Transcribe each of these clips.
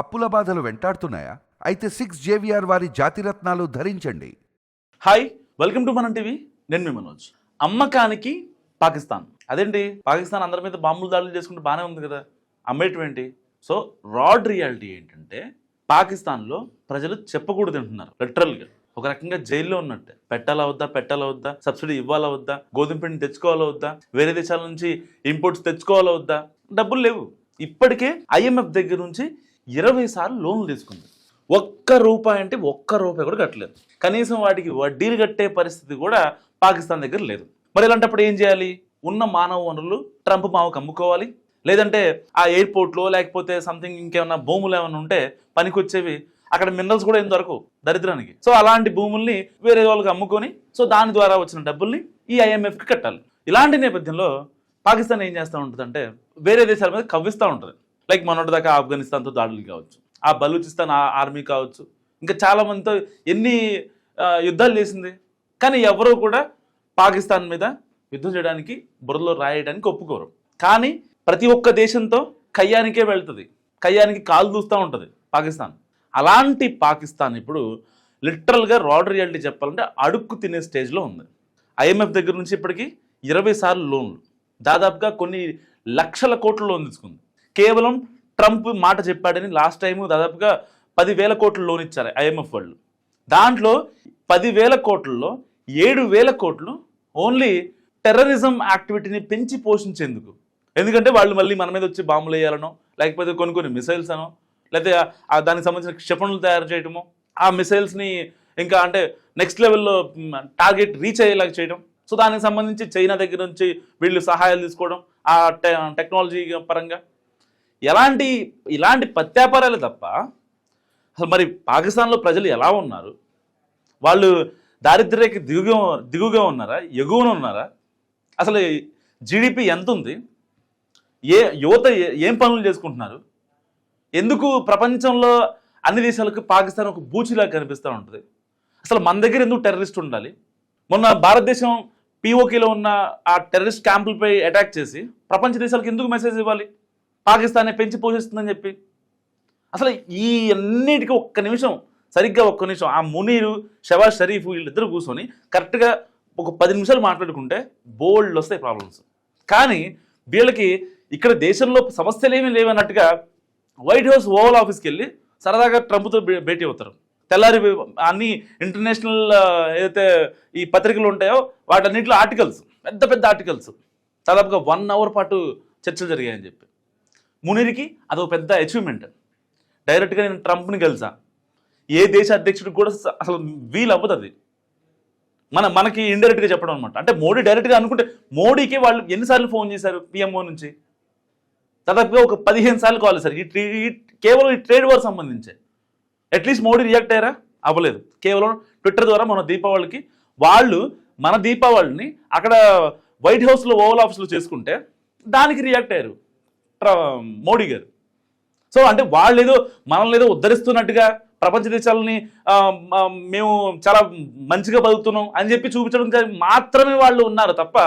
అప్పుల బాధలు వెంటాడుతున్నాయా? అయితే సిక్స్ జేవిఆర్ వారి జాతిరత్నాలు ధరించండి. Hi welcome to Mana TV. నేను మీ మనోజ్. అమ్మకానికి పాకిస్తాన్. అదేంటి? పాకిస్తాన్ అందరి మీద బాంబులు దాడులు చేసుకుంటే బాగానే ఉంది కదా. అమ్మేటువంటి సో రాడ్ రియాలిటీ ఏంటంటే పాకిస్తాన్లో ప్రజలు చెప్పకూడదు అంటున్నారు. లిటరల్గా ఒక రకంగా జైల్లో ఉన్నట్టే. పెట్టాలా వద్దా పెట్టాలా వద్దా? సబ్సిడీ ఇవ్వాలా వద్దా? గోధుమ పిండి తెచ్చుకోవాలా వద్దా? వేరే దేశాల నుంచి ఇంపోర్ట్స్ తెచ్చుకోవాలా వద్దా? డబ్బులు లేవు. ఇప్పటికే ఐఎంఎఫ్ దగ్గర నుంచి ఇరవై సార్లు లోన్లు తీసుకుంది. ఒక్క రూపాయి అంటే ఒక్క రూపాయి కూడా కట్టలేదు. కనీసం వాటికి వడ్డీలు కట్టే పరిస్థితి కూడా పాకిస్తాన్ దగ్గర లేదు. మరి ఇలాంటప్పుడు ఏం చేయాలి? ఉన్న మానవ వనరులు ట్రంప్ మావకు అమ్ముకోవాలి. లేదంటే ఆ ఎయిర్పోర్ట్లో లేకపోతే సంథింగ్ ఇంకేమైనా భూములు ఏమైనా ఉంటే పనికొచ్చేవి అక్కడ మినరల్స్ కూడా ఏం దొరకవు దరిద్రానికి. సో అలాంటి భూముల్ని వేరే వాళ్ళకి అమ్ముకొని సో దాని ద్వారా వచ్చిన డబ్బుల్ని ఈ ఐఎంఎఫ్కి కట్టాలి. ఇలాంటి నేపథ్యంలో పాకిస్తాన్ ఏం చేస్తూ ఉంటుందంటే వేరే దేశాల మీద కవ్విస్తూ ఉంటుంది. లైక్ మొన్నటి దాకా ఆఫ్ఘనిస్తాన్తో దాడులు కావచ్చు. ఆ బలూచిస్తాన్ ఆ- ఆర్మీ కావచ్చు. ఇంకా చాలామందితో ఎన్ని యుద్ధాలు చేసింది. కానీ ఎవరూ కూడా పాకిస్తాన్ మీద యుద్ధం చేయడానికి బురదలో రాయడానికి ఒప్పుకోరు. కానీ ప్రతి ఒక్క దేశంతో కయ్యానికే వెళ్తుంది. కయ్యానికి కాలు దూస్తూ ఉంటుంది పాకిస్తాన్. అలాంటి పాకిస్తాన్ ఇప్పుడు లిటరల్గా రాడ్ రియాలిటీ చెప్పాలంటే అడుక్కు తినే స్టేజ్లో ఉంది. ఐఎంఎఫ్ దగ్గర నుంచి ఇప్పటికీ ఇరవై సార్లు లోన్లు. దాదాపుగా కొన్ని లక్షల కోట్ల లోన్ తీసుకుంది. కేవలం ట్రంప్ మాట చెప్పాడని లాస్ట్ టైం దాదాపుగా పదివేల కోట్లు లోన్ ఇచ్చారు ఐఎంఎఫ్ వాళ్ళు. దాంట్లో పదివేల కోట్లలో ఏడు వేల కోట్లు ఓన్లీ టెర్రరిజం యాక్టివిటీని పెంచి పోషించేందుకు. ఎందుకంటే వాళ్ళు మళ్ళీ మన మీద వచ్చి బాంబులు వేయాలనో లేకపోతే కొన్ని కొన్ని మిసైల్స్ అనో లేకపోతే దానికి సంబంధించిన క్షిపణులు తయారు చేయడము ఆ మిసైల్స్ని ఇంకా అంటే నెక్స్ట్ లెవెల్లో టార్గెట్ రీచ్ అయ్యేలాగా చేయడం సో దానికి సంబంధించి చైనా దగ్గర నుంచి వీళ్ళు సహాయాలు తీసుకోవడం ఆ టె టెక్నాలజీ పరంగా ఎలాంటి ఇలాంటి ప్రత్యాపారాలు తప్ప అసలు మరి పాకిస్తాన్లో ప్రజలు ఎలా ఉన్నారు? వాళ్ళు దారిద్ర్యకి దిగుగా దిగుగా ఉన్నారా? ఎగువన ఉన్నారా? అసలు జీడిపి ఎంత ఉంది ఏ యువత ఏ- ఏం పనులు చేసుకుంటున్నారు? ఎందుకు ప్రపంచంలో అన్ని దేశాలకు పాకిస్తాన్ ఒక బూచిలా కనిపిస్తూ ఉంటుంది? అసలు మన దగ్గర ఎందుకు టెర్రరిస్ట్ ఉండాలి? మొన్న భారతదేశం పీఓకేలో ఉన్న ఆ టెర్రరిస్ట్ క్యాంపులపై అటాక్ చేసి ప్రపంచ దేశాలకు ఎందుకు మెసేజ్ ఇవ్వాలి? పాకిస్తానే పెంచి పోషిస్తుందని చెప్పి. అసలు ఈ అన్నిటికీ ఒక్క నిమిషం సరిగ్గా ఒక్క నిమిషం ఆ మునీరు షవాజ్ షరీఫ్ వీళ్ళిద్దరు కూర్చొని కరెక్ట్గా ఒక పది నిమిషాలు మాట్లాడుకుంటే బోల్డ్ వస్తాయి ప్రాబ్లమ్స్ కానీ వీళ్ళకి ఇక్కడ దేశంలో సమస్యలు ఏమీ లేవన్నట్టుగా వైట్ హౌస్ ఓవల్ ఆఫీస్కి వెళ్ళి సరదాగా ట్రంప్తో భే- భేటీ అవుతారు. తెల్లారి అన్ని ఇంటర్నేషనల్ ఏదైతే ఈ పత్రికలు ఉంటాయో వాటన్నింటిలో ఆర్టికల్స్ పెద్ద పెద్ద ఆర్టికల్స్ దాదాపుగా వన్ అవర్ పాటు చర్చలు జరిగాయని చెప్పి. మునిరికి అదొక పెద్ద అచీవ్మెంట్ డైరెక్ట్గా నేను ట్రంప్ని కలిసా ఏ దేశ అధ్యక్షుడికి కూడా అసలు వీలు అవ్వదు అది. మన మనకి ఇండైరెక్ట్గా చెప్పడం అనమాట అంటే మోడీ డైరెక్ట్గా అనుకుంటే మోడీకి వాళ్ళు ఎన్నిసార్లు ఫోన్ చేశారు పిఎంఓ నుంచి? దాదాపుగా ఒక పదిహేను సార్లు కావాలి సార్ ఈ ట్రీ- కేవలం ఈ ట్రేడ్ వార్ సంబంధించి. అట్లీస్ట్ మోడీ రియాక్ట్ అయ్యారా? అవ్వలేదు. కేవలం ట్విట్టర్ ద్వారా మన దీపావళికి వాళ్ళు మన దీపావళిని అక్కడ వైట్ హౌస్లో ఓవల్ ఆఫీస్లో చేసుకుంటే దానికి రియాక్ట్ అయ్యారు. మోడీ గారు. సో అంటే వాళ్ళు ఏదో మనల్ని ఏదో ఉద్ధరిస్తున్నట్టుగా ప్రపంచ దేశాలని మేము చాలా మంచిగా బతుకుతున్నాం అని చెప్పి చూపించడం మాత్రమే వాళ్ళు ఉన్నారు తప్ప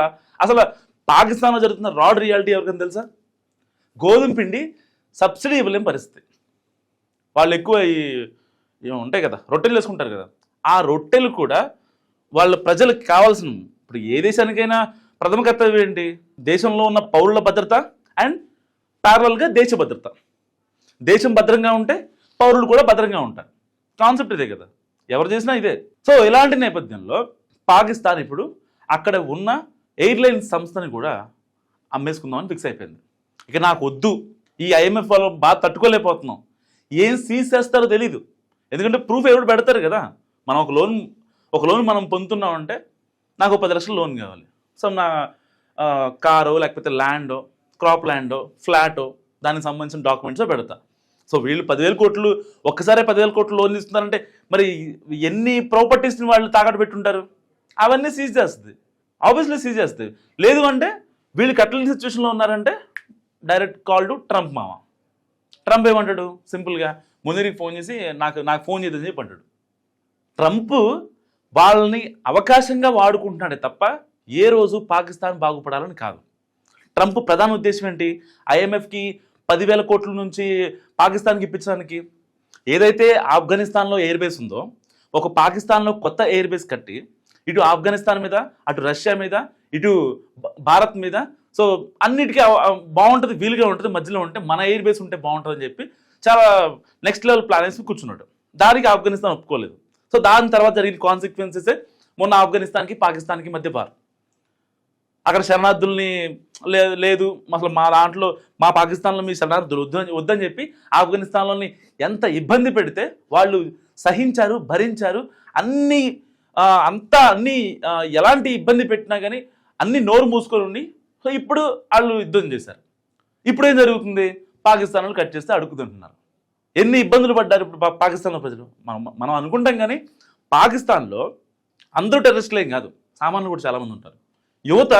అసలు పాకిస్తాన్లో జరుగుతున్న రాడ్ రియాలిటీ ఎవరికైనా తెలుసా? గోధుమ పిండి సబ్సిడీ ఇవ్వలేని పరిస్థితి. వాళ్ళు ఎక్కువ ఈ ఉంటాయి కదా రొట్టెలు వేసుకుంటారు కదా. ఆ రొట్టెలు కూడా వాళ్ళ ప్రజలకు కావాల్సిన ఇప్పుడు ఏ దేశానికైనా ప్రథమ కర్తవ్యం ఏంటి? దేశంలో ఉన్న పౌరుల భద్రత అండ్ ప్యారలల్గా దేశ భద్రత. దేశం భద్రంగా ఉంటే పౌరులు కూడా భద్రంగా ఉంటారు. కాన్సెప్ట్ ఇదే కదా. ఎవరు చేసినా ఇదే. సో ఇలాంటి నేపథ్యంలో పాకిస్తాన్ ఇప్పుడు అక్కడ ఉన్న ఎయిర్లైన్స్ సంస్థని కూడా అమ్మేసుకుందామని ఫిక్స్ అయిపోయింది. ఇక నాకు వద్దు. ఈ ఐఎంఎఫ్ వాళ్ళు బాగా తట్టుకోలేకపోతున్నాం. ఏం సీజ్ చేస్తారో తెలీదు. ఎందుకంటే ప్రూఫ్ ఎవరు పెడతారు కదా. మనం ఒక లోన్ ఒక లోన్ మనం పొందుతున్నామంటే నాకు ఒక పది లక్షల లోన్ కావాలి. సో నా కారో లేకపోతే ల్యాండో క్రాప్ ల్యాండో ఫ్లాటో దానికి సంబంధించిన డాక్యుమెంట్స్ పెడతా. సో వీళ్ళు పదివేల కోట్లు ఒక్కసారే పదివేల కోట్లు లోన్ ఇస్తున్నారంటే మరి ఎన్ని ప్రాపర్టీస్ని వాళ్ళు తాకట్టు పెట్టుంటారు? అవన్నీ సీజ్ చేస్తుంది. ఆబ్వియస్లీ సీజ్ చేస్తుంది. లేదు అంటే వీళ్ళు కట్టలేని సిచ్యువేషన్లో ఉన్నారంటే డైరెక్ట్ కాల్ టు ట్రంప్ మామ. ట్రంప్ ఏమంటాడు? సింపుల్గా మునీరికి ఫోన్ చేసి నాకు నాకు ఫోన్ చేద్దని చెప్పి అంటాడు. ట్రంప్ వాళ్ళని అవకాశంగా వాడుకుంటున్నాడే తప్ప ఏ రోజు పాకిస్తాన్ బాగుపడాలని కాదు. ట్రంప్ ప్రధాన ఉద్దేశం ఏంటి? ఐఎంఎఫ్కి పదివేల కోట్ల నుంచి పాకిస్తాన్కి ఇప్పించడానికి ఏదైతే ఆఫ్ఘనిస్తాన్లో ఎయిర్ బేస్ ఉందో ఒక పాకిస్తాన్లో కొత్త ఎయిర్ బేస్ కట్టి ఇటు ఆఫ్ఘనిస్తాన్ మీద అటు రష్యా మీద ఇటు భారత్ మీద సో అన్నిటికీ బాగుంటుంది వీలుగా ఉంటుంది మధ్యలో ఉంటే మన ఎయిర్ బేస్ ఉంటే బాగుంటుంది అని చెప్పి చాలా నెక్స్ట్ లెవెల్ ప్లాన్ వేసి కూర్చున్నాడు. దానికి ఆఫ్ఘనిస్తాన్ ఒప్పుకోలేదు. సో దాని తర్వాత జరిగిన కాన్సిక్వెన్సెస్ మొన్న ఆఫ్ఘనిస్తాన్కి పాకిస్తాన్కి మధ్య భారత్ అక్కడ శరణార్థుల్ని లేదు లేదు. అసలు మా దాంట్లో మా పాకిస్తాన్లో మీ శరణార్థులు వద్దని వద్దని చెప్పి ఆఫ్ఘనిస్తాన్లోని ఎంత ఇబ్బంది పెడితే వాళ్ళు సహించారు భరించారు. అన్ని అంతా అన్ని ఎలాంటి ఇబ్బంది పెట్టినా కానీ అన్ని నోరు మూసుకొని ఉండి సో ఇప్పుడు వాళ్ళు యుద్ధం చేశారు. ఇప్పుడు ఏం జరుగుతుంది? పాకిస్తాన్ కట్ చేస్తే అడుగుతుంటున్నారు. ఎన్ని ఇబ్బందులు పడ్డారు ఇప్పుడు పాకిస్తాన్లో ప్రజలు? మనం మనం అనుకుంటాం కానీ పాకిస్తాన్లో అందరూ టెర్రరిస్టులు ఏం కాదు. సామాన్యులు కూడా చాలామంది ఉంటారు. యువత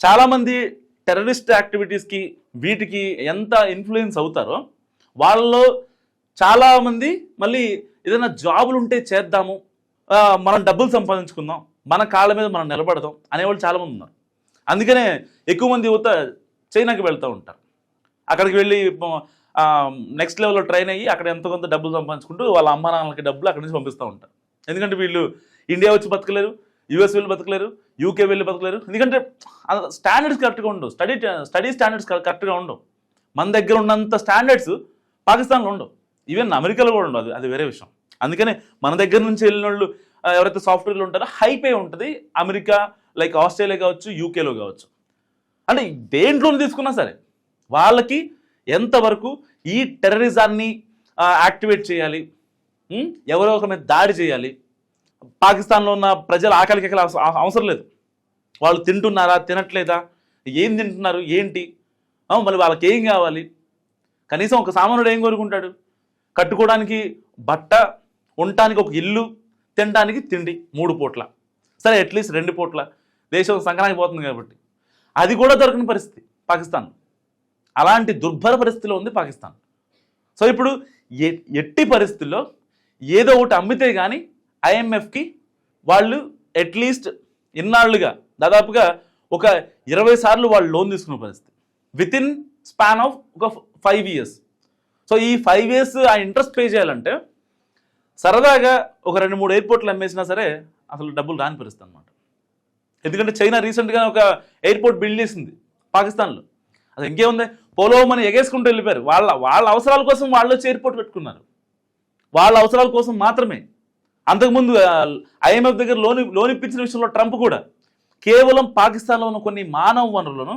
చాలామంది టెర్రరిస్ట్ యాక్టివిటీస్కి వీటికి ఎంత ఇన్ఫ్లుయెన్స్ అవుతారో వాళ్ళలో చాలామంది మళ్ళీ ఏదైనా జాబులు ఉంటే చేద్దాము మనం డబ్బులు సంపాదించుకుందాం మన కాళ్ళ మీద మనం నిలబడదాం అనేవాళ్ళు చాలామంది ఉన్నారు. అందుకనే ఎక్కువ మంది యువత చైనాకి వెళ్తూ ఉంటారు. అక్కడికి వెళ్ళి నెక్స్ట్ లెవెల్లో ట్రైన్ అయ్యి అక్కడ ఎంత కొంత డబ్బులు సంపాదించుకుంటూ వాళ్ళ అమ్మ నాన్నలకి డబ్బులు అక్కడి నుంచి పంపిస్తూ ఉంటారు. ఎందుకంటే వీళ్ళు ఇండియా వచ్చి బతకలేరు యూఎస్ వెళ్ళి బతకలేరు యూకే వెళ్ళి బతకలేరు. ఎందుకంటే స్టాండర్డ్స్ కరెక్ట్గా ఉండవు. స్టడీ స్టడీ స్టాండర్డ్స్ కరెక్ట్గా ఉండవు. మన దగ్గర ఉన్నంత స్టాండర్డ్స్ పాకిస్తాన్లో ఉండవు. ఈవెన్ అమెరికాలో కూడా ఉండవు. అది అది వేరే విషయం. అందుకనే మన దగ్గర నుంచి వెళ్ళిన వాళ్ళు ఎవరైతే సాఫ్ట్వేర్లు ఉంటారో హైపే ఉంటుంది. అమెరికా లైక్ ఆస్ట్రేలియా కావచ్చు యూకేలో కావచ్చు. అంటే దేంట్లో తీసుకున్నా సరే వాళ్ళకి ఎంతవరకు ఈ టెర్రరిజాన్ని యాక్టివేట్ చేయాలి? ఎవరో ఒక మీద దాడి చేయాలి? పాకిస్తాన్లో ఉన్న ప్రజల ఆకలికి అవసరం లేదు. వాళ్ళు తింటున్నారా తినట్లేదా ఏం తింటున్నారు ఏంటి? మళ్ళీ వాళ్ళకి ఏం కావాలి? కనీసం ఒక సామాన్యుడు ఏం కోరుకుంటాడు? కట్టుకోవడానికి బట్ట ఉండటానికి ఒక ఇల్లు తినడానికి తిండి మూడు పూట్ల. సరే అట్లీస్ట్ రెండు పూట్ల. దేశం సంక్రాంతి పోతుంది కాబట్టి. అది కూడా దొరకని పరిస్థితి పాకిస్తాన్ అలాంటి దుర్భర పరిస్థితిలో ఉంది పాకిస్తాన్. సో ఇప్పుడు ఎట్టి పరిస్థితుల్లో ఏదో ఒకటి అమ్మితే కానీ ఐఎంఎఫ్కి వాళ్ళు అట్లీస్ట్ ఇన్నాళ్ళుగా దాదాపుగా ఒక ఇరవై సార్లు వాళ్ళు లోన్ తీసుకున్న పరిస్థితి. విత్ ఇన్ స్పాన్ ఆఫ్ ఒక ఫైవ్ ఇయర్స్ సో ఈ ఫైవ్ ఇయర్స్ ఆ ఇంట్రెస్ట్ పే చేయాలంటే సరదాగా ఒక రెండు మూడు ఎయిర్పోర్ట్లు అమ్మేసినా సరే అసలు డబ్బులు రాని పరిస్థితి అనమాట ఎందుకంటే చైనా రీసెంట్గా ఒక ఎయిర్పోర్ట్ బిల్డ్ చేసింది పాకిస్తాన్లో. అది ఇంకేముంది? పోలోమని ఎగేసుకుంటూ వెళ్ళిపోయారు. వాళ్ళ వాళ్ళ అవసరాల కోసం వాళ్ళు వచ్చి ఎయిర్పోర్ట్ పెట్టుకున్నారు. వాళ్ళ అవసరాల కోసం మాత్రమే. అంతకుముందు ఐఎంఎఫ్ దగ్గర లోన్ లోన్ ఇప్పించిన విషయంలో ట్రంప్ కూడా కేవలం పాకిస్తాన్లో ఉన్న కొన్ని మానవ వనరులను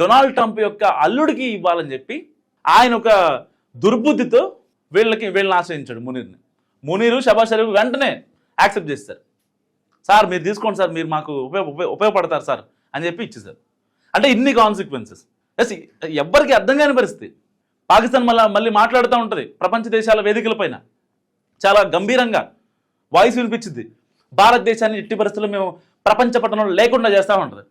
డొనాల్డ్ ట్రంప్ యొక్క అల్లుడికి ఇవ్వాలని చెప్పి ఆయన ఒక దుర్బుద్ధితో వీళ్ళకి వీళ్ళని ఆశ్రయించాడు మునీర్ని. మునీరు షబాజ్ షరీఫ్ వెంటనే యాక్సెప్ట్ చేస్తారు. సార్ మీరు తీసుకోండి సార్ మీరు మాకు ఉపయోగ ఉపయోగపడతారు సార్ అని చెప్పి ఇచ్చేసారు అంటే ఇన్ని కాన్సిక్వెన్సెస్ ఎస్ ఎవ్వరికి అర్థం కాని పరిస్థితి. పాకిస్తాన్ మళ్ళీ మళ్ళీ మాట్లాడుతూ ఉంటుంది ప్రపంచ దేశాల వేదికలపైన చాలా గంభీరంగా. వాయిస్ వినిపించింది. భారతదేశాన్ని ఎట్టి పరిస్థితుల్లో మేము ప్రపంచ పట్టణంలో లేకుండా చేస్తా ఉంటుంది.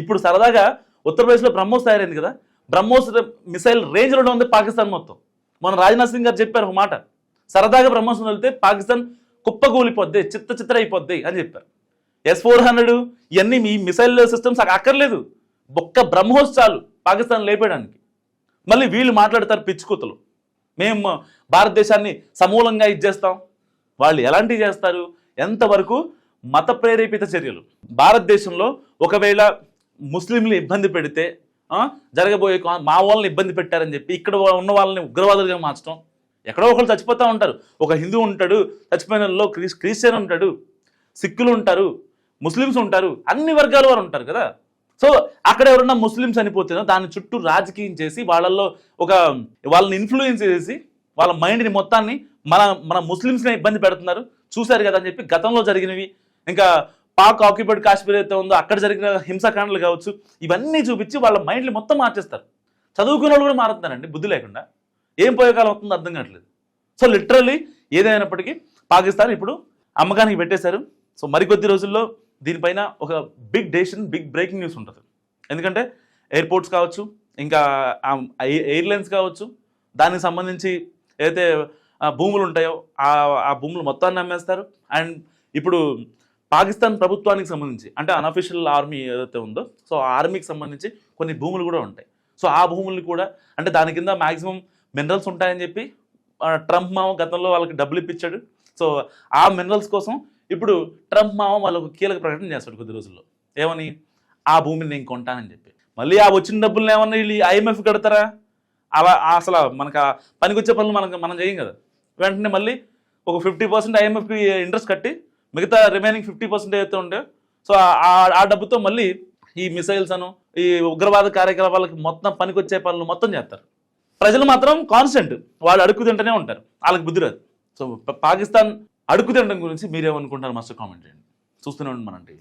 ఇప్పుడు సరదాగా ఉత్తరప్రదేశ్లో బ్రహ్మోస్ తయారైంది కదా. బ్రహ్మోస్ మిసైల్ రేంజ్లో ఉంది పాకిస్తాన్ మొత్తం. మన రాజ్నాథ్ సింగ్ గారు చెప్పారు ఒక మాట. సరదాగా బ్రహ్మోస్ వెళ్తే పాకిస్తాన్ కుప్పగూలిపోద్ది చిత్త చిత్ర అయిపోద్ది అని చెప్పారు. ఎస్ ఫోర్ హండ్రెడ్ ఇవన్నీ మీ మిసైల్ సిస్టమ్స్ అక్కర్లేదు. ఒక్క బ్రహ్మోస్ చాలు పాకిస్తాన్ లేపేయడానికి. మళ్ళీ వీళ్ళు మాట్లాడతారు పిచ్చుకూతలు. మేము భారతదేశాన్ని సమూలంగా ఇచ్చేస్తాం వాళ్ళు ఎలాంటివి చేస్తారు? ఎంతవరకు మత ప్రేరేపిత చర్యలు? భారతదేశంలో ఒకవేళ ముస్లింలు ఇబ్బంది పెడితే జరగబోయే మా వాళ్ళని ఇబ్బంది పెట్టారని చెప్పి ఇక్కడ ఉన్న వాళ్ళని ఉగ్రవాదులుగా మార్చడం ఎక్కడో ఒకళ్ళు చచ్చిపోతూ ఉంటారు. ఒక హిందూ ఉంటాడు చచ్చిపోయిన క్రీ క్రిస్టియన్ ఉంటాడు సిక్కులు ఉంటారు ముస్లిమ్స్ ఉంటారు అన్ని వర్గాల వారు ఉంటారు కదా. సో అక్కడ ఎవరన్నా ముస్లిమ్స్ చనిపోతేనో దాని చుట్టూ రాజకీయం చేసి వాళ్ళల్లో ఒక వాళ్ళని ఇన్ఫ్లుయెన్స్ చేసి వాళ్ళ మైండ్ని మొత్తాన్ని మన మన ముస్లిమ్స్ని ఇబ్బంది పెడుతున్నారు. చూశారు కదా అని చెప్పి గతంలో జరిగినవి ఇంకా పాక్ ఆక్యుపైడ్ కాశ్మీర్ అయితే ఉందో అక్కడ జరిగిన హింసాకాండలు కావచ్చు ఇవన్నీ చూపించి వాళ్ళ మైండ్లు మొత్తం మార్చేస్తారు. చదువుకున్న వాళ్ళు కూడా మారుతున్నారండి బుద్ధి లేకుండా. ఏం పోయే కాలం అవుతుందో అర్థం కావట్లేదు. సో లిటరల్లీ ఏదైనప్పటికీ పాకిస్తాన్ ఇప్పుడు అమ్మకానికి పెట్టేశారు. సో మరికొద్ది రోజుల్లో దీనిపైన ఒక big decision big breaking news ఉంటుంది. ఎందుకంటే ఎయిర్పోర్ట్స్ కావచ్చు ఇంకా ఎయిర్లైన్స్ కావచ్చు దానికి సంబంధించి ఏదైతే భూములు ఉంటాయో ఆ ఆ భూములు మొత్తాన్ని అమ్మేస్తారు అండ్ ఇప్పుడు పాకిస్తాన్ ప్రభుత్వానికి సంబంధించి అంటే అనఫిషియల్ ఆర్మీ ఏదైతే ఉందో సో ఆ ఆర్మీకి సంబంధించి కొన్ని భూములు కూడా ఉంటాయి. సో ఆ భూముల్ని కూడా అంటే దాని కింద మ్యాక్సిమం మినరల్స్ ఉంటాయని చెప్పి ఆ, ట్రంప్ మామ గతంలో వాళ్ళకి డబ్బులు ఇప్పించాడు. సో ఆ మినరల్స్ కోసం ఇప్పుడు ట్రంప్ మామ వాళ్ళకు కీలక ప్రకటన చేస్తాడు కొద్ది రోజుల్లో. ఏమని? ఆ భూమిని నేను కొంటానని చెప్పి. మళ్ళీ ఆ వచ్చిన డబ్బుల్ని ఏమన్నా వీళ్ళు ఐఎంఎఫ్ కడతారా? అలా అసలు మనకు ఆ పనికొచ్చే పనులు మనకు మనం చేయం కదా. వెంటనే మళ్ళీ ఒక ఫిఫ్టీ పర్సెంట్ ఐఎంఎఫ్కి ఇంట్రెస్ట్ కట్టి మిగతా రిమైనింగ్ ఫిఫ్టీ పర్సెంట్ ఏదైతే ఉండే. సో ఆ- ఆ డబ్బుతో మళ్ళీ ఈ మిసైల్స్ అను ఈ ఉగ్రవాద కార్యకలాపాలకి మొత్తం పనికొచ్చే పనులు మొత్తం చేస్తారు. ప్రజలు మాత్రం కాన్స్టెంట్ వాళ్ళు అడుక్కు తింటూనే ఉంటారు. వాళ్ళకి బుద్ధి రాదు. సో పాకిస్తాన్ అడుక్కు తినడం గురించి మీరేమనుకుంటారు మస్తు కామెంట్ చేయండి. చూస్తూనే ఉండి మన టీవీ